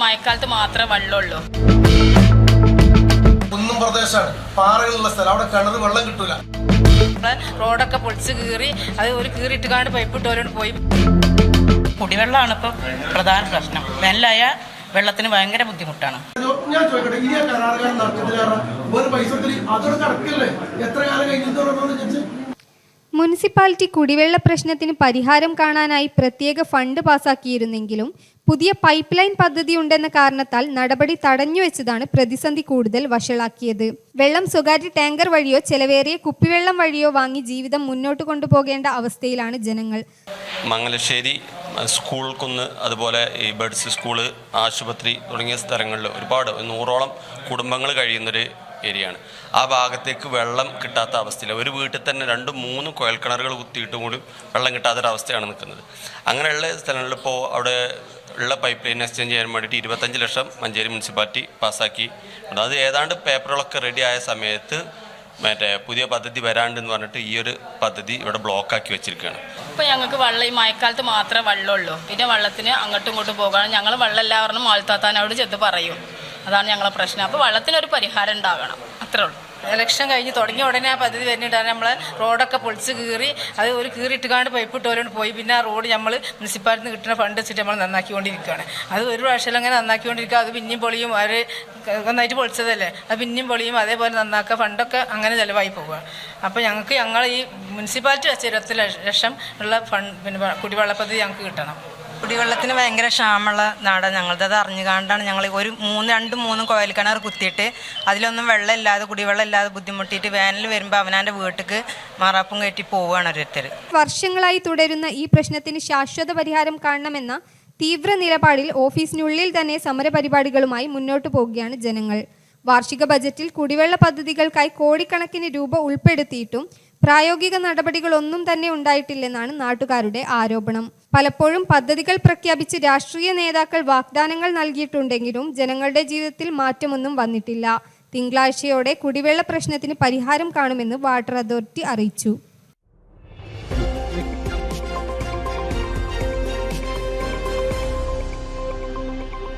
മഴക്കാലത്ത് മാത്രമേ വെള്ളമുള്ളൂ. കുന്നും പ്രദേശമാണ്. പാറകളുള്ള സ്ഥലം. അവിടെ കിണറ് വെള്ളം കിട്ടൂല. റോഡൊക്കെ പൊളിച്ച് കീറി അത് ഒരു കീറിയിട്ട് കാണ്ട് പൈപ്പ് ഇട്ടവരോട് പോയി. കുടിവെള്ളമാണ് ഇപ്പൊ പ്രധാന പ്രശ്നം. വേനലായ വെള്ളത്തിന് ഭയങ്കര ബുദ്ധിമുട്ടാണ്. ഞാൻ ചോദിക്കട്ടെ ഇനി ആ കരാറുകാരൻ നടക്കുന്നത് കാരണം ഒരു പൈസ കടക്കല്ലേ എത്ര കാലം കഴിഞ്ഞിട്ട് മുനിസിപ്പാലിറ്റി കുടിവെള്ള പ്രശ്നത്തിന് പരിഹാരം കാണാനായി പ്രത്യേക ഫണ്ട് പാസാക്കിയിരുന്നെങ്കിലും പുതിയ പൈപ്പ് ലൈൻ പദ്ധതി ഉണ്ടെന്ന കാരണത്താൽ നടപടി തടഞ്ഞുവെച്ചതാണ് പ്രതിസന്ധി കൂടുതൽ വഷളാക്കിയത്. വെള്ളം സ്വകാര്യ ടാങ്കർ വഴിയോ ചെലവേറിയ കുപ്പിവെള്ളം വഴിയോ വാങ്ങി ജീവിതം മുന്നോട്ട് കൊണ്ടുപോകേണ്ട അവസ്ഥയിലാണ് ജനങ്ങൾ. മംഗലശ്ശേരി സ്കൂൾ കുന്ന് അതുപോലെ ഈ ബഡ്സ് സ്കൂൾ ആശുപത്രി തുടങ്ങിയ സ്ഥലങ്ങളിൽ ഒരുപാട് നൂറോളം കുടുംബങ്ങൾ കഴിയുന്നൊരു ഏരിയയാണ്. ആ ഭാഗത്തേക്ക് വെള്ളം കിട്ടാത്ത അവസ്ഥയിൽ ഒരു വീട്ടിൽ തന്നെ രണ്ടും മൂന്നും കുഴൽക്കിണറുകൾ കുത്തിയിട്ടും കൂടി വെള്ളം കിട്ടാത്തൊരവസ്ഥയാണ് നിൽക്കുന്നത്. അങ്ങനെയുള്ള സ്ഥലങ്ങളിൽ ഇപ്പോൾ അവിടെ ഉള്ള പൈപ്പ് ലൈൻ എക്സ്ചേഞ്ച് ചെയ്യാൻ വേണ്ടിയിട്ട് ഇരുപത്തഞ്ച് ലക്ഷം മഞ്ചേരി മുനിസിപ്പാലിറ്റി പാസ്സാക്കി. അത് ഏതാണ്ട് പേപ്പറുകളൊക്കെ റെഡി ആയ സമയത്ത് മറ്റേ പുതിയ പദ്ധതി വരാണ്ടെന്ന് പറഞ്ഞിട്ട് ഈ ഒരു പദ്ധതി ഇവിടെ ബ്ലോക്കാക്കി വെച്ചിരിക്കുകയാണ്. ഇപ്പൊ ഞങ്ങൾക്ക് വെള്ളം ഈ മഴക്കാലത്ത് മാത്രമേ വെള്ളമുള്ളൂ പിന്നെ വെള്ളത്തിന് അങ്ങോട്ടും ഇങ്ങോട്ടും പോകാൻ ഞങ്ങൾ വെള്ളം എല്ലാവരും മാൾത്താത്താനോട് ചെന്ന് പറയും. അതാണ് ഞങ്ങളെ പ്രശ്നം. അപ്പോൾ വെള്ളത്തിനൊരു പരിഹാരം ഉണ്ടാകണം. അത്രേ ഉള്ളൂ. ഇലക്ഷൻ കഴിഞ്ഞ് തുടങ്ങിയ ഉടനെ ആ പദ്ധതി വരുന്നിട്ടാണ് നമ്മളെ റോഡൊക്കെ പൊളിച്ച് കീറി അത് ഒരു കീറിയിട്ട് കാണ്ട് പൈപ്പ് ഇട്ടവരോട് പോയി. പിന്നെ ആ റോഡ് നമ്മൾ മുനിസിപ്പാലിറ്റി നിന്ന് കിട്ടുന്ന ഫണ്ട് വെച്ചിട്ട് നമ്മൾ നന്നാക്കിക്കൊണ്ടിരിക്കുകയാണ്. അത് ഒരു പ്രാവശ്യം അങ്ങനെ നന്നാക്കിക്കൊണ്ടിരിക്കുക. അത് പിന്നെയും പൊളിയും. അവർ നന്നായിട്ട് പൊളിച്ചതല്ലേ? അത് പിന്നെയും പൊളിയും. അതേപോലെ നന്നാക്കുക. ഫണ്ടൊക്കെ അങ്ങനെ ചിലവായി പോവുക. അപ്പോൾ ഞങ്ങൾക്ക് ഞങ്ങൾ ഈ മുനിസിപ്പാലിറ്റി വെച്ച ഇരുപത്തി ലക്ഷം ഉള്ള ഫണ്ട് പിന്നെ കുടിവെള്ള പദ്ധതി ഞങ്ങൾക്ക് കിട്ടണം. കുടിവെള്ളത്തിന് ഭയങ്കര ക്ഷാമമുള്ള നാടാണ് ഞങ്ങളത്. അത് അറിഞ്ഞുകൊണ്ടാണ് ഞങ്ങൾ ഒരു മൂന്ന് രണ്ട് മൂന്ന് കോയൽ കിണർ കുത്തിയിട്ട് അതിലൊന്നും വെള്ളമില്ലാതെ കുടിവെള്ളം ഇല്ലാതെ ബുദ്ധിമുട്ടിയിട്ട് വേനൽ വരുമ്പോൾ അവനാന്റെ വീട്ടിൽ മാറാപ്പും കയറ്റി പോവുകയാണ് ഓരോരുത്തർ വർഷങ്ങളായി തുടരുന്ന ഈ പ്രശ്നത്തിന് ശാശ്വത പരിഹാരം കാണണമെന്ന തീവ്ര നിലപാടിൽ ഓഫീസിനുള്ളിൽ തന്നെ സമരപരിപാടികളുമായി മുന്നോട്ട് പോവുകയാണ് ജനങ്ങൾ. വാർഷിക ബജറ്റിൽ കുടിവെള്ള പദ്ധതികൾക്കായി കോടിക്കണക്കിന് രൂപ ഉൾപ്പെടുത്തിയിട്ടും പ്രായോഗിക നടപടികളൊന്നും തന്നെ ഉണ്ടായിട്ടില്ലെന്നാണ് നാട്ടുകാരുടെ ആരോപണം. പലപ്പോഴും പദ്ധതികൾ പ്രഖ്യാപിച്ച് രാഷ്ട്രീയ നേതാക്കൾ വാഗ്ദാനങ്ങൾ നൽകിയിട്ടുണ്ടെങ്കിലും ജനങ്ങളുടെ ജീവിതത്തിൽ മാറ്റമൊന്നും വന്നിട്ടില്ല. തിങ്കളാഴ്ചയോടെ കുടിവെള്ള പ്രശ്നത്തിന് പരിഹാരം കാണുമെന്ന് വാട്ടർ അതോറിറ്റി അറിയിച്ചു.